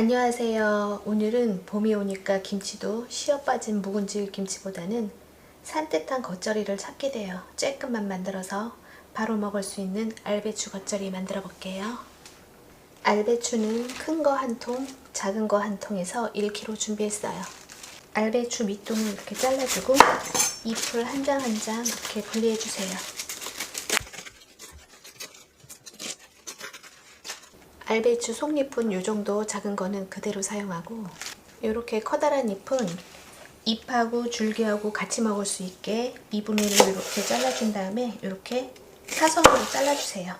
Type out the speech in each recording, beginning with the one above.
안녕하세요. 오늘은 봄이 오니까 김치도 쉬어 빠진 묵은지 김치보다는 산뜻한 겉절이를 찾게 돼요. 쬐끔만 만들어서 바로 먹을 수 있는 알배추 겉절이 만들어 볼게요. 알배추는 큰 거 한 통, 작은 거 한 통에서 1kg 준비했어요. 알배추 밑둥을 이렇게 잘라주고 잎을 한 장 한 장 이렇게 분리해 주세요. 알배추 속잎은 이 정도 작은 거는 그대로 사용하고 이렇게 커다란 잎은 잎하고 줄기하고 같이 먹을 수 있게 2분의 1을 이렇게 잘라준 다음에 이렇게 사선으로 잘라주세요.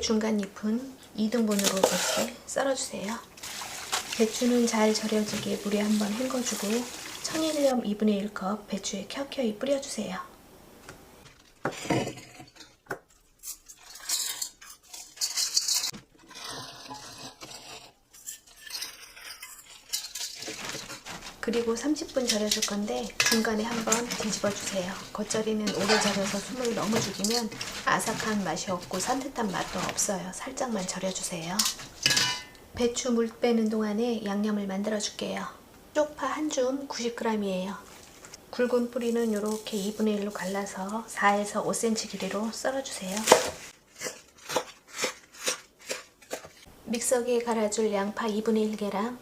중간 잎은 2등분으로 이렇게 썰어주세요. 배추는 잘 절여지게 물에 한번 헹궈주고 천일염 2분의 1컵 배추에 켜켜이 뿌려주세요. 그리고 30분 절여줄 건데 중간에 한번 뒤집어 주세요. 겉절이는 오래 절여서 숨을 너무 죽이면 아삭한 맛이 없고 산뜻한 맛도 없어요. 살짝만 절여주세요. 배추 물 빼는 동안에 양념을 만들어 줄게요. 쪽파 한 줌 90g이에요. 굵은 뿌리는 이렇게 2분의 1로 갈라서 4에서 5cm 길이로 썰어주세요. 믹서기에 갈아줄 양파 2분의 1개랑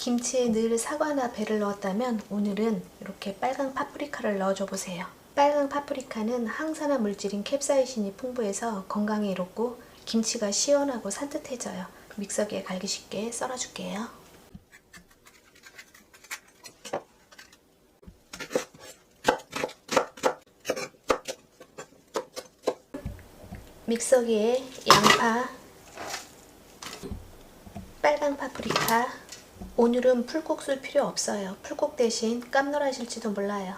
김치에 늘 사과나 배를 넣었다면 오늘은 이렇게 빨강 파프리카를 넣어줘 보세요. 빨강 파프리카는 항산화 물질인 캡사이신이 풍부해서 건강에 이롭고 김치가 시원하고 산뜻해져요. 믹서기에 갈기 쉽게 썰어줄게요. 믹서기에 양파, 빨강 파프리카, 오늘은 풀국 쓸 필요 없어요. 풀국 대신 깜놀 하실지도 몰라요.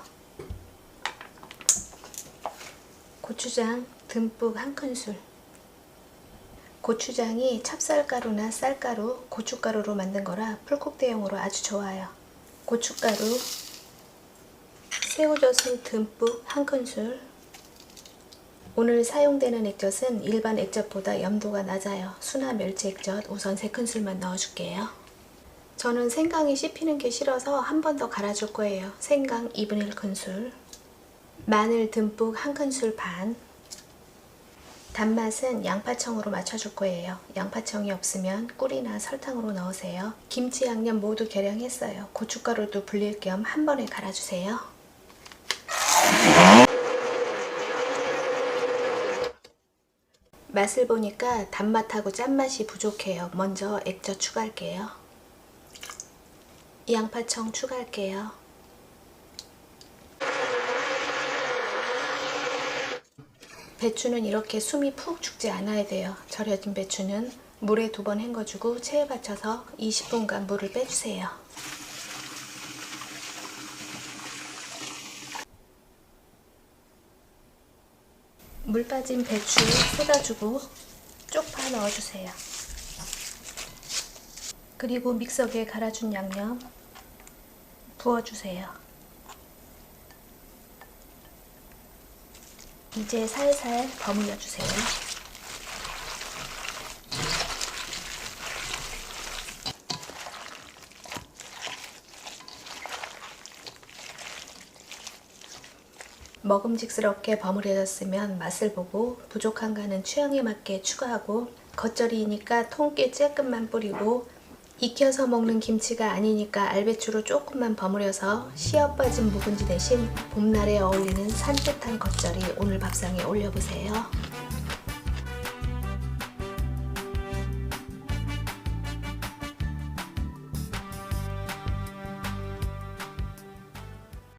고추장 듬뿍 한 큰술. 고추장이 찹쌀가루나 쌀가루, 고춧가루로 만든 거라 풀국 대용으로 아주 좋아요. 고춧가루, 새우젓을 듬뿍 한 큰술. 오늘 사용되는 액젓은 일반 액젓보다 염도가 낮아요. 수나 멸치 액젓 우선 3큰술만 넣어줄게요. 저는 생강이 씹히는 게 싫어서 한 번 더 갈아줄 거예요. 생강 2분의 1 큰술, 마늘 듬뿍 한 큰술 반, 단맛은 양파청으로 맞춰줄 거예요. 양파청이 없으면 꿀이나 설탕으로 넣으세요. 김치 양념 모두 계량했어요. 고춧가루도 불릴 겸 한 번에 갈아주세요. 맛을 보니까 단맛하고 짠맛이 부족해요. 먼저 액젓 추가할게요. 양파청 추가할게요. 배추는 이렇게 숨이 푹 죽지 않아야 돼요. 절여진 배추는 물에 두 번 헹궈주고 체에 받쳐서 20분간 물을 빼주세요. 물 빠진 배추 쏟아주고 쪽파 넣어주세요. 그리고 믹서기에 갈아준 양념 부어주세요. 이제 살살 버무려 주세요. 먹음직스럽게 버무려졌으면 맛을 보고 부족한가는 취향에 맞게 추가하고 겉절이니까 통깨 쬐끔만 뿌리고 익혀서 먹는 김치가 아니니까 알배추로 조금만 버무려서 씨앗 빠진 묵은지 대신 봄날에 어울리는 산뜻한 겉절이 오늘 밥상에 올려보세요.